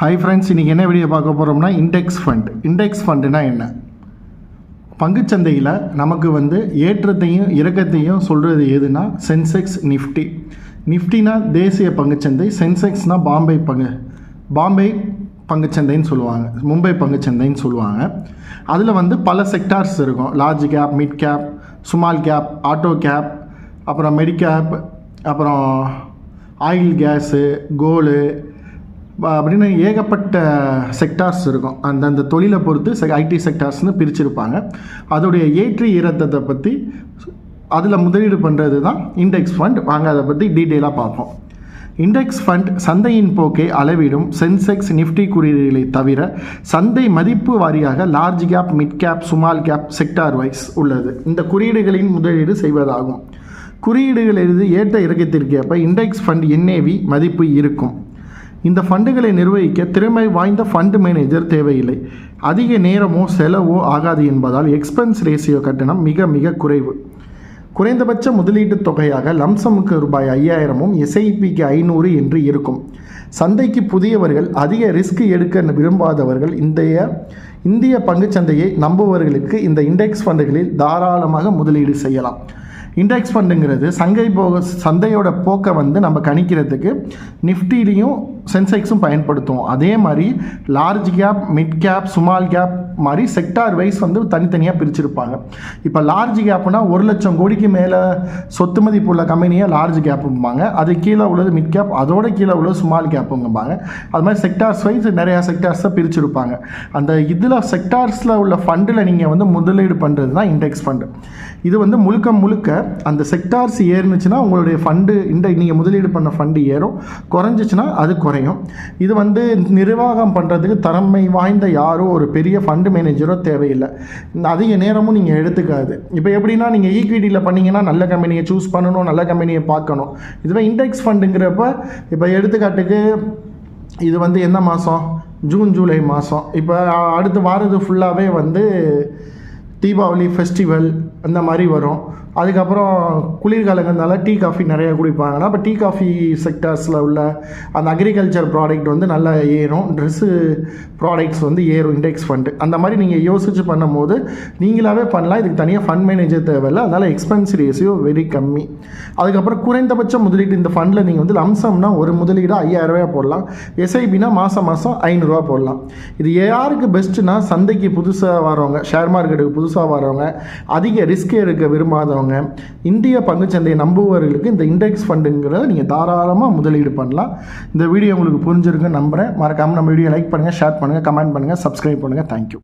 Hi friends இன்றைக்கி என்ன video பார்க்க போகிறோம்னா இண்டெக்ஸ் ஃபண்ட் இண்டெக்ஸ் ஃபண்டுனா என்ன? பங்குச்சந்தையில் நமக்கு வந்து ஏற்றத்தையும் இறக்கத்தையும் சொல்கிறது எதுனா சென்செக்ஸ் நிஃப்டி நிஃப்டினா தேசிய பங்குச்சந்தை சென்செக்ஸ்னா பாம்பே பங்கு. பாம்பே பங்குச்சந்தைன்னு சொல்லுவாங்க. மும்பை பங்குச்சந்தைன்னு சொல்லுவாங்க. அதில் வந்து பல செக்டார்ஸ் இருக்கும். Large cap mid cap small cap auto cap அப்புறம் மெடிகேப் அப்புறம் ஆயில் கேஸு கோலு அப்படின்னு ஏகப்பட்ட செக்டார்ஸ் இருக்கும். அந்தந்த தொழிலை பொறுத்து ஐடி செக்டார்ஸ்னு பிரிச்சிருப்பாங்க. அதோடைய ஏற்றி இறத்தத்தை பற்றி அதில் முதலீடு பண்ணுறது தான் இண்டெக்ஸ் ஃபண்ட் வாங்க அதை பற்றி டீட்டெயிலாக பார்ப்போம். இண்டெக்ஸ் ஃபண்ட் சந்தையின் போக்கை அளவிடும் சென்செக்ஸ் நிஃப்டி குறியீடுகளை தவிர சந்தை மதிப்பு வாரியாக large cap mid cap small cap sector wise உள்ளது. இந்த குறியீடுகளின் முதலீடு செய்வதாகும். குறியீடுகளிலிருந்து ஏற்ற இறக்கத்திற்கேற்ப இண்டெக்ஸ் ஃபண்ட் என்ஏவி மதிப்பு இருக்கும். இந்த ஃபண்டுகளை நிர்வகிக்க திறமை வாய்ந்த ஃபண்ட் மேனேஜர் தேவையில்லை. அதிக நேரமோ செலவோ ஆகாது என்பதால் எக்ஸ்பென்ஸ் ரேசியோ கட்டணம் மிக மிக குறைவு. குறைந்தபட்ச முதலீட்டுத் தொகையாக லம்சமுக்கு ரூபாய் ஐயாயிரமும் எஸ்ஐபிக்கு ஐநூறு என்று இருக்கும். சந்தைக்கு புதியவர்கள் அதிக ரிஸ்க் எடுக்க விரும்பாதவர்கள் இந்திய இந்திய பங்குச்சந்தையை நம்புவர்களுக்கு இந்த இண்டெக்ஸ் ஃபண்டுகளில் தாராளமாக முதலீடு செய்யலாம். இண்டெக்ஸ் ஃபண்டுங்கிறது சங்கை போக சந்தையோட போக்கை வந்து நம்ம கணிக்கிறதுக்கு நிஃப்டிலையும் சென்செக்ஸும் பயன்படுத்துவோம். அதே மாதிரி large cap mid cap small cap மாதிரி செக்டார் வைஸ் வந்து தனித்தனியாக பிரிச்சிருப்பாங்க. இப்போ லார்ஜ் கேப்னா ஒரு லட்சம் கோடிக்கு மேலே சொத்து மதிப்பு உள்ள கம்பெனியை லார்ஜ் கேப்பும்பாங்க அது கீழே உள்ளது மிட் கேப் அதோட கீழே உள்ளது ஸ்மால் கேப்புங்கம்பாங்க அது மாதிரி செக்டார்ஸ் வைஸ் நிறையா செக்டார்ஸை பிரிச்சிருப்பாங்க. அந்த இதில் செக்டார்ஸில் உள்ள ஃபண்டில் நீங்கள் வந்து முதலீடு பண்ணுறது தான் இண்டெக்ஸ் ஃபண்டு இது வந்து முழுக்க முழுக்க அந்த செக்டார்ஸ் ஏறுனுச்சுன்னா உங்களுடைய ஃபண்டு இந்த நீங்கள் முதலீடு பண்ண ஃபண்டு ஏறும். குறைஞ்சிச்சுன்னா அது குறையும். இது வந்து நிர்வாகம் பண்ணுறதுக்கு திறமை வாய்ந்த யாரோ ஒரு பெரிய ஃபண்டு மேனேஜரோ தேவையில்லை. இந்த அதிக நேரமும் நீங்கள் எடுத்துக்காது. இப்போ எப்படின்னா நீங்கள் ஈக்விட்டியில் பண்ணீங்கன்னா நல்ல கம்பெனியை சூஸ் பண்ணணும் நல்ல கம்பெனியை பார்க்கணும். இதுவே இண்டெக்ஸ் ஃபண்டுங்கிறப்ப இப்போ எடுத்துக்காட்டுக்கு இது வந்து எந்த மாதம் ஜூன் ஜூலை மாதம் இப்போ அடுத்து வாரது ஃபுல்லாகவே வந்து தீபாவளி ஃபெஸ்டிவல் அந்த மாதிரி வரும். அதுக்கப்புறம் குளிர்காலங்கிறதுனால டீ காஃபி நிறையா குடிப்பாங்கன்னா இப்போ டீ காஃபி செக்டர்ஸில் உள்ள அந்த அக்ரிகல்ச்சர் ப்ராடக்ட் வந்து நல்லா ஏறும். ட்ரெஸ்ஸு ப்ராடக்ட்ஸ் வந்து ஏறும் இண்டெக்ஸ் ஃபண்டு அந்த மாதிரி நீங்கள் யோசிச்சு பண்ணும்போது நீங்களாவே பண்ணலாம். இதுக்கு தனியாக ஃபண்ட் மேனேஜர் தேவையில்லை. அதனால் எக்ஸ்பென்ஸ் ரேஷியோ வெரி கம்மி. அதுக்கப்புறம் குறைந்தபட்ச முதலீடு இந்த ஃபண்டில் நீங்கள் வந்து லம்சம்னா ஒரு முதலீடு ஐயாயிரரூவா போடலாம். எஸ்ஐபினா மாதம் மாதம் ஐநூறுரூவா போடலாம். இது யாருக்கு பெஸ்ட்டுனா சந்தைக்கு புதுசாக வரவங்க ஷேர் மார்க்கெட்டுக்கு புதுசாக வரவங்க அதிக ரிஸ்க் எடுக்க விரும்பாதவங்க இந்திய பங்குச்சந்தையை நம்புபவர்களுக்கு இந்த இண்டெக்ஸ் ஃபண்டுங்கிறத நீங்கள் தாராளமாக முதலீடு பண்ணலாம். இந்த வீடியோ உங்களுக்கு புரிஞ்சிருக்குன்னு நம்புகிறேன் மறக்காமல் நம்ம வீடியோ லைக் பண்ணுங்கள் ஷேர் பண்ணுங்கள் கமெண்ட் பண்ணுங்கள் சப்ஸ்கிரைப் பண்ணுங்கள் தேங்க்யூ